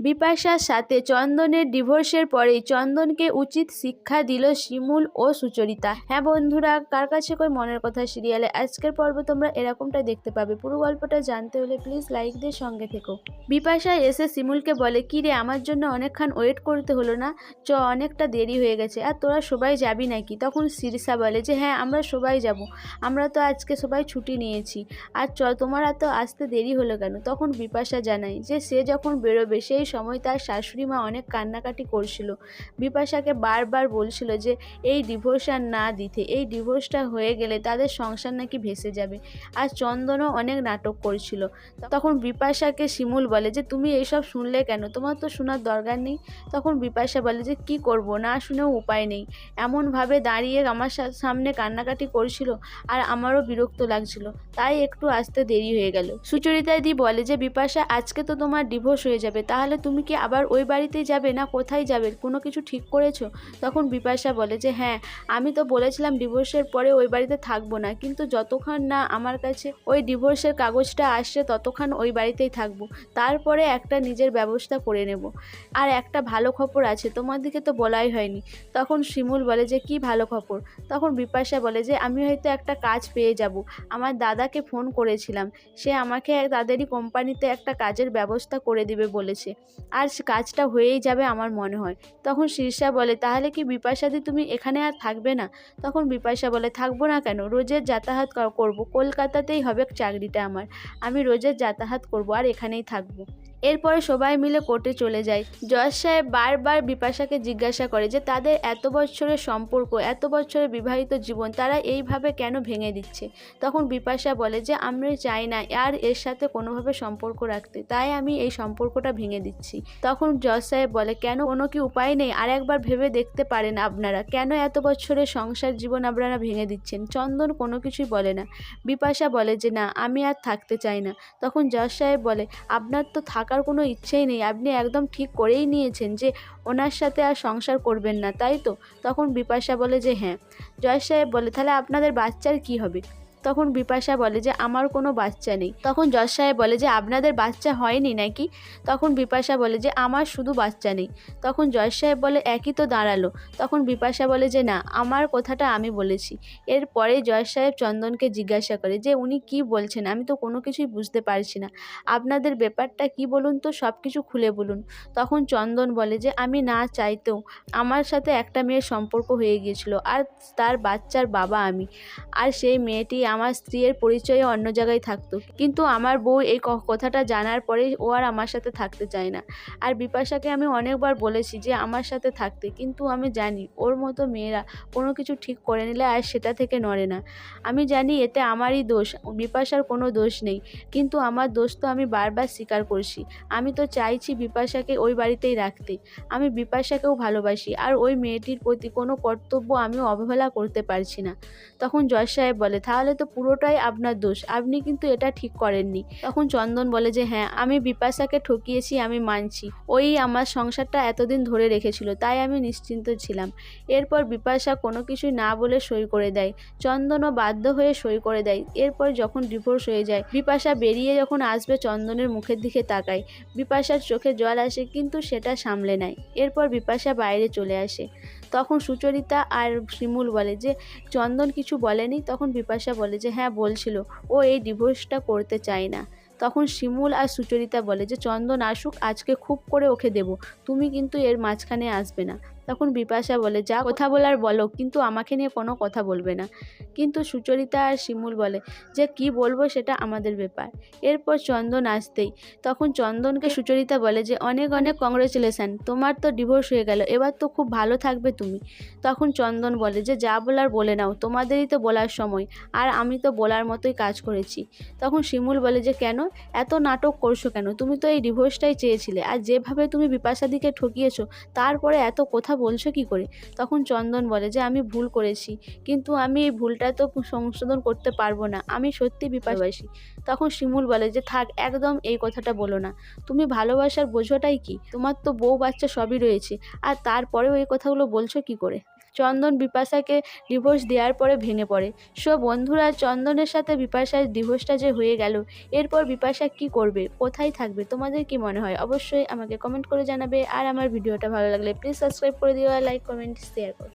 বিপাশার সাথে চন্দনের ডিভোর্সের পরেই চন্দনকে উচিত শিক্ষা দিল শিমুল ও সুচরিতা। হ্যাঁ বন্ধুরা, কার কাছে কই মনের কথা সিরিয়ালে? আজকের পর্ব তোমরা এরকমটা দেখতে পাবে। পুরো গল্পটা জানতে হলে প্লিজ লাইক দিয়ে সঙ্গে থেকো। বিপাশা এসে শিমুলকে বলে, কি রে, আমার জন্য অনেকক্ষণ ওয়েট করতে হলো না? চ, অনেকটা দেরি হয়ে গেছে। আর তোরা সবাই যাবি নাকি? তখন শিরিষা বলে, যে হ্যাঁ আমরা সবাই যাব। আমরা তো আজকে সবাই ছুটি নিয়েছি। আর চ, তোমার এত আসতে দেরি হলো কেন? তখন বিপাশা জানায়, যে সে যখন বেরোবে, সেই সময় তার শাশুড়ি মা অনেক কান্নাকাটি করছিল। বিপাশাকে বারবার বলছিল যে, এই ডিভোর্স আর না দিতে, এই ডিভোর্সটা হয়ে গেলে তাদের সংসার নাকি ভেসে যাবে। আর চন্দনও অনেক নাটক করছিল। তখন বিপাশাকে শিমুল বলে যে, তুমি এইসব শুনলে কেন? তোমার তো শোনার দরকার নেই। তখন বিপাশা বলে যে, কি করব? না শুনেও উপায় নেই। এমনভাবে দাঁড়িয়ে আমার সামনে কান্নাকাটি করছিল আর আমারও বিরক্ত লাগছিল। তাই একটু আসতে দেরি হয়ে গেল। সুচরিতা দি বলে যে, বিপাশা, আজকে তো তোমার ডিভোর্স হয়ে যাবে। তাহলে তুমি কি আবার ওই বাড়িতেই যাবে না কোথায় যাবে? কোনো কিছু ঠিক করেছ? তখন বিপাশা বলে যে হ্যাঁ আমি তো বলেছিলাম ডিভোর্সের পরে ওই বাড়িতে থাকব না। কিন্তু যতক্ষণ না আমার কাছে ওই ডিভোর্সের কাগজটা আসছে, ততক্ষণ ওই বাড়িতেই থাকব। তারপরে একটা নিজের ব্যবস্থা করে নেব। আর একটা ভালো খবর আছে, তোমার দিকে তো বলাই হয়নি। তখন শিমুল বলে যে, কি ভালো খবর? তখন বিপাশা বলে যে, আমি হয়তো একটা কাজ পেয়ে যাব। আমার দাদাকে ফোন করেছিলাম। সে আমাকে তাদেরই কোম্পানিতে একটা কাজের ব্যবস্থা করে দিবে বলেছে। আর কাজটা হয়েই যাবে আমার মনে হয়। তখন শীর্ষা বলে, তাহলে কি বিপাশাদি তুমি এখানে আর থাকবে না? তখন বিপাশা বলে, থাকব না কেন? রোজের যাতায়াত করব। কলকাতাতেই হবে চাকরিটা আমার। আমি রোজের যাতায়াত করব আর এখানেই থাকব। এরপরে সবাই মিলে কোর্টে চলে যায়। জজ সাহেব বারবার বিপাশাকে জিজ্ঞাসা করে যে, তাদের এত বছরের সম্পর্ক, এত বছরের বিবাহিত জীবন, তারা এইভাবে কেন ভেঙে দিচ্ছে? তখন বিপাশা বলে যে, আমরা চাই না আর এর সাথে কোনোভাবে সম্পর্ক রাখতে, তাই আমি এই সম্পর্কটা ভেঙে দিচ্ছি। তখন জজ সাহেব বলে, কেন? কোনো কি উপায় নেই? আর একবার ভেবে দেখতে পারেন আপনারা, কেন এত বছরের সংসার জীবন আপনারা ভেঙে দিচ্ছেন? চন্দন কোনো কিছুই বলে না। বিপাশা বলে যে, না, আমি আর থাকতে চাই না। তখন জজ সাহেব বলে, আপনার তো থাকার কোনো ইচ্ছেই নেই। আপনি একদম ঠিক করেই নিয়েছেন যে ওনার সাথে আর সংসার করবেন না, তাই তো? তখন বিপাশা বলে যে হ্যাঁ। জয় সাহেব বলে, তাহলে আপনাদের বাচ্চার কি হবে? তখন বিপাশা বলে যে, আমার কোনো বাচ্চা নেই। তখন জজ সাহেব বলে যে, আপনাদের বাচ্চা হয়নি নাকি? তখন বিপাশা বলে যে, আমার শুধু বাচ্চা নেই। তখন জজ সাহেব বলে, একই তো দাঁড়াল। তখন বিপাশা বলে যে, না, আমার কথাটা আমি বলেছি। এরপরে জজ সাহেব চন্দনকে জিজ্ঞাসা করে যে, উনি কি বলছেন? আমি তো কোনো কিছুই বুঝতে পারছি না। আপনাদের ব্যাপারটা কি বলুন তো? সব কিছু খুলে বলুন। তখন চন্দন বলে যে, আমি না চাইতেও আমার সাথে একটা মেয়ের সম্পর্ক হয়ে গিয়েছিল। আর তার বাচ্চার বাবা আমি। আর সেই মেয়েটি আমার স্ত্রীর পরিচয়ে অন্য জায়গায় থাকতো। কিন্তু আমার বউ এই কথাটা জানার পরে ও আর আমার সাথে থাকতে চায় না। আর বিপাশাকে আমি অনেকবার বলেছি যে আমার সাথে থাকতে, কিন্তু আমি জানি ওর মতো মেয়েরা কোনো কিছু ঠিক করে নিলে আর সেটা থেকে নড়ে না। আমি জানি এতে আমারই দোষ, বিপাশার কোনো দোষ নেই, কিন্তু আমার দোষ তো আমি বারবার স্বীকার করছি। আমি তো চাইছি বিপাশাকে ওই বাড়িতেই রাখতে। আমি বিপাশাকেও ভালোবাসি আর ওই মেয়েটির প্রতি কোনো কর্তব্য আমি অবহেলা করতে পারছি না। তখন জয় সাহেব বলে, তাহলে তো পুরোটাই আপনার দোষ। আপনি কিন্তু এটা ঠিক করেননি। তখন চন্দন বলে যে হ্যাঁ আমি বিপাশাকে ঠকিয়েছি, আমি মানছি। ওই আমার সংসারটা এতদিন ধরে রেখেছিল, তাই আমি নিশ্চিন্ত ছিলাম। এরপর বিপাশা কোনো কিছুই না বলে সই করে দেয়। চন্দনও বাধ্য হয়ে সই করে দেয়। এরপর যখন ডিভোর্স হয়ে যায়, বিপাশা বেরিয়ে যখন আসবে চন্দনের মুখের দিকে তাকায়। বিপাশার চোখে জল আসে, কিন্তু সেটা সামলে নেয়। এরপর বিপাশা বাইরে চলে আসে। তখন সুচরিতা আর শিমুল বলে যে, চন্দন কিছু বলেনি। তখন বিপাশা বলে যে হ্যাঁ বলছিল। ও এই ডিভোর্সটা করতে চায় না। তখন শিমুল আর সুচরিতা বলে যে, চন্দন আসুক, আজকে খুব করে ওকে দেব। তুমি কিন্তু এর মাঝখানে আসবে না। তখন বিপাশা বলে, যা কথা বলার বলো, কিন্তু আমাকে নিয়ে কোনো কথা বলবে না। কিন্তু সুচরিতা আর শিমুল বলে, যে কি বলব সেটা আমাদের ব্যাপার। এরপর চন্দন আসতেই, তখন চন্দনকে সুচরিতা বলে যে, অনেক অনেক কংগ্রেচুলেশান তোমার তো ডিভোর্স হয়ে গেল, এবার তো খুব ভালো থাকবে তুমি। তখন চন্দন বলে যে, যা বলার বলে নাও, তোমাদেরই তো বলার সময়, আর আমি তো বলার মতোই কাজ করেছি। তখন শিমুল বলে যে, কেন? এত নাটক করছ কেন? তুমি তো এই ডিভোর্সটাই চেয়েছিলে, আর যেভাবে তুমি বিপাশাদিকে ঠকিয়েছো, তারপরে এত কথা বলছো কি করে? তখন চন্দন বলে যে, আমি ভুল করেছি, কিন্তু আমি এই ভুলটা তো সংশোধন করতে পারব না। আমি সত্যি বিপাশবাসী। তখন শিমুল বলে যে, থাক, একদম এই কথাটা বলো না। তুমি ভালোবাসার বোঝোটাই কি? তোমার তো বউ বাচ্চা সবই রয়েছে। আর তারপরেও এই কথাগুলো বলছো কি করে? চন্দন বিপাশাকে ডিভোর্স দেওয়ার পরে ভেঙে পড়ে। সো বন্ধুরা, চন্দনের সাথে বিপাশার ডিভোর্সটা যে হয়ে গেল, এরপর বিপাশা কি করবে? কোথায় থাকবে? তোমাদের কি মনে হয়? অবশ্যই আমাকে কমেন্ট করে জানাবে। আর আমার ভিডিওটা ভালো লাগলে প্লিজ সাবস্ক্রাইব করে দিও আর লাইক কমেন্ট শেয়ার করো।